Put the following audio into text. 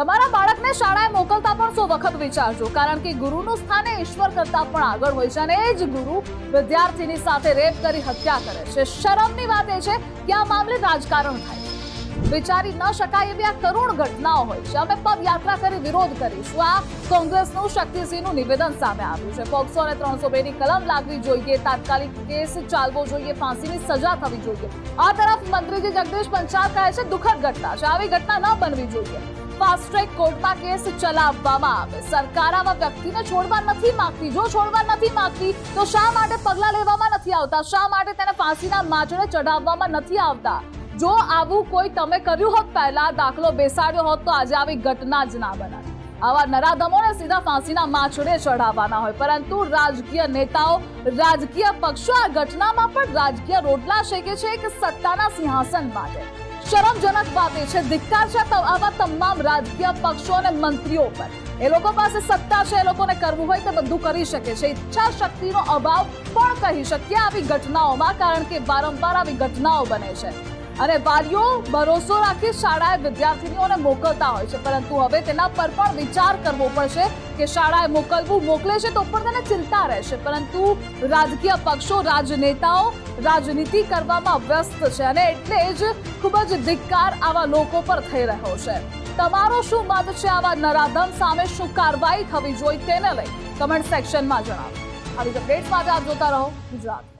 તમારા બાળકને શાળાએ મોકલતા પણ સો વખત વિચારજો? કારણ કે ગુરુનું સ્થાને ઈશ્વર કરતા પણ આગળ હોય છે અને એ જ ગુરુ વિદ્યાર્થીની સાથે રેપ કરી હત્યા કરે છે. શરમની વાત એ છે કે આ મામલે રાજકારણ થાય. વિચારી ન શકાય એવી આ કરુણ ઘટનાઓ હોય છે. અમે પદયાત્રા કરી વિરોધ કરીશું. આ કોંગ્રેસનું શક્તિસિંહનું નિવેદન સામે આવ્યું છે. પોક્સો અને ત્રણસો બેની કલમ લાગવી જોઈએ. તાત્કાલિક કેસ ચાલવો જોઈએ. ફાંસીની સજા થવી જોઈએ. આ તરફ મંત્રીજી જગદીશ પંચાલ કહે છે, દુઃખદ ઘટના છે. આવી ઘટના ન બનવી જોઈએ. ફાસ્ટ ટ્રેક કોર્ટમાં કેસ ચલાવવામાં આવે. સરકાર આવા વ્યક્તિને છોડવા નથી માંગતી. જો છોડવા નથી માંગતી, તો શા માટે પગલાં લેવામાં નથી આવતા? શા માટે તેને ફાંસીના માજણે ચઢાવવામાં નથી આવતા? જો આવું કોઈ તમે કર્યું હોત પહેલા, દાખલો બેસાડ્યો હોત, તો આજે આવી ઘટના જ ના બનાવી આવા નરાધમોને સીધા ફાંસીના માછડે ચઢાવવાના હોય. પરંતુ રાજકીય નેતાઓ, રાજકીય પક્ષો આ ઘટનામાં પણ રાજકીય રોટલા શેકે છે એક સત્તાના સિંહાસન માટે. શરમજનક વાત છે. ધિક્કાર છે આવા તમામ રાજકીય પક્ષો અને મંત્રીઓ પર. એ લોકો પાસે સત્તા છે, એ લોકોને કરવું હોય તો બધું કરી શકે છે. ઈચ્છા શક્તિનો અભાવ પણ કહી શકીએ આવી ઘટનાઓમાં, કારણ કે વારંવાર આવી ઘટનાઓ બને છે. અને વાલીઓ ભરોસો રાખી શાળાએ વિદ્યાર્થીનીઓને મોકલતા હોય છે. પરંતુ હવે તેના પર પણ વિચાર કરવો પડશે કે શાળાએ મોકલવું મોકલે છે તો પણ તેને ચિંતા રહેશે. પરંતુ રાજકીય પક્ષો, રાજનેતાઓ રાજનીતિ કરવામાં વ્યસ્ત છે અને એટલે જ ખૂબ જ ધિક્કાર આવા લોકો પર થઈ રહ્યો છે. તમારો શું મત છે? આવા નરાધમ સામે શું કાર્યવાહી થવી જોઈએ તેને લઈ કમેન્ટ સેક્શનમાં જણાવો. આવી અપડેટ્સ માટે આપ જોતા રહો ગુજરાત.